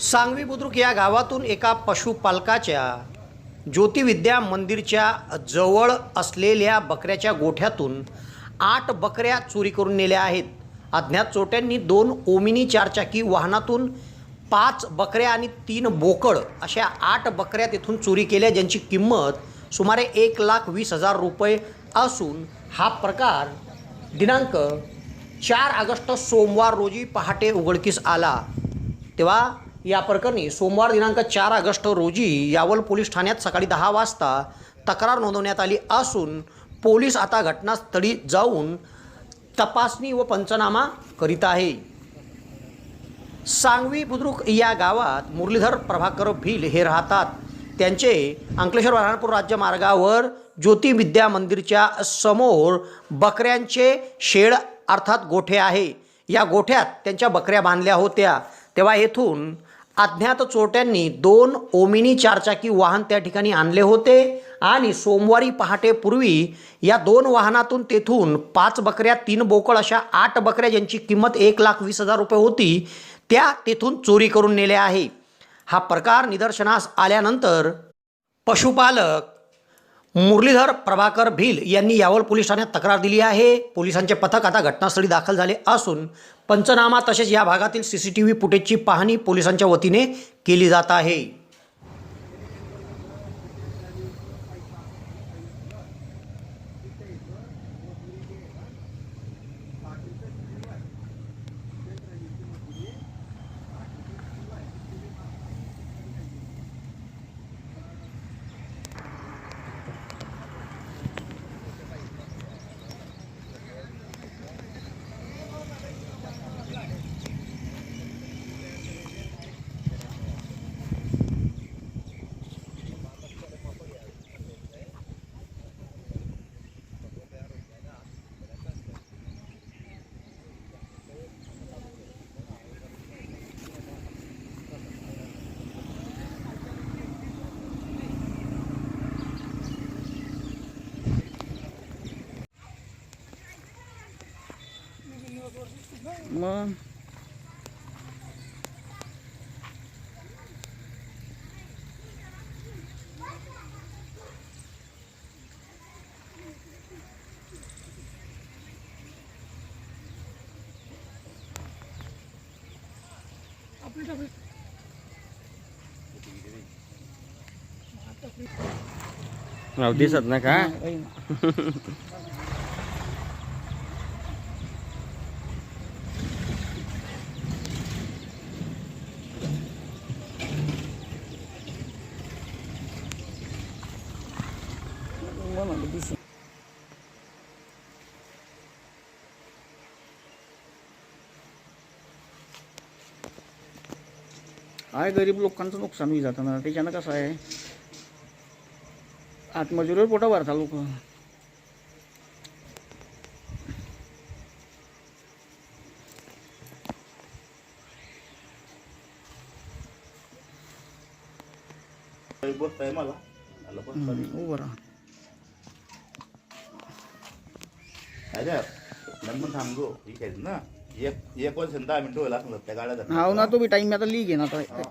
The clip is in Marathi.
सांगवी बुद्रुक या गावातून एका पशुपालकाच्या ज्योतिविद्या मंदिरच्या जवळ असलेल्या बकऱ्याच्या गोठ्यातून आठ बकऱ्या चोरी करून नेल्या आहेत. अज्ञात चोट्यांनी दोन ओमिनी चारचाकी वाहनातून पाच बकऱ्या आणि तीन बोकड अशा आठ बकऱ्या तिथून चोरी केल्या ज्यांची किंमत सुमारे एक लाख वीस हजार रुपये असून हा प्रकार दिनांक चार ऑगस्ट सोमवार रोजी पहाटे उघडकीस आला. तेव्हा या प्रकरणी सोमवार दिनांक चार ऑगस्ट रोजी यावल पोलीस ठाण्यात सकाळी दहा वाजता तक्रार नोंदवण्यात आली असून पोलीस आता घटनास्थळी जाऊन तपासणी व पंचनामा करीत आहे. सांगवी बुद्रुक या गावात मुरलीधर प्रभाकर भिल हे राहतात. त्यांचे अंकलेश्वर बऱ्हाणपूर राज्य मार्गावर ज्योतिविद्या मंदिरच्या समोर बकऱ्यांचे शेड अर्थात गोठे आहे. या गोठ्यात त्यांच्या बकऱ्या बांधल्या होत्या. तेव्हा येथून अज्ञात चोरट्यांनी दोन ओमिनी चारचाकी वाहन त्या ठिकाणी आणले होते आणि सोमवारी पहाटेपूर्वी या दोन वाहनातून तेथून पाच बकऱ्या तीन बोकळ अशा आठ बकऱ्या ज्यांची किंमत एक लाख वीस हजार रुपये होती त्या तेथून चोरी करून नेल्या आहे. हा प्रकार निदर्शनास आल्यानंतर पशुपालक मुरलीधर प्रभाकर भिल यांनी यावल पोलीस ठाण्यात तक्रार दिली आहे. पोलिसांचे पथक आता घटनास्थळी दाखल झाले असून पंचनामा तसेच या भागातील सी सी टी व्ही फुटेजची पाहणी पोलिसांच्या वतीने केली जात आहे. Vâng. Nào đi sạch nè cá. का आहे गरीब लोकांचं नुकसान होई जातं ना त्याच्यानं कसं आहे? आत्मजुरीवर पोटा भरता लोक. बोलताय मला? उभं राहा. अरे थांबगो ठीक आहे ना एक एक वर्ष दहा मिनिटं त्या गाड्या हाव ना तो बी टाईम आता ली घे ना आता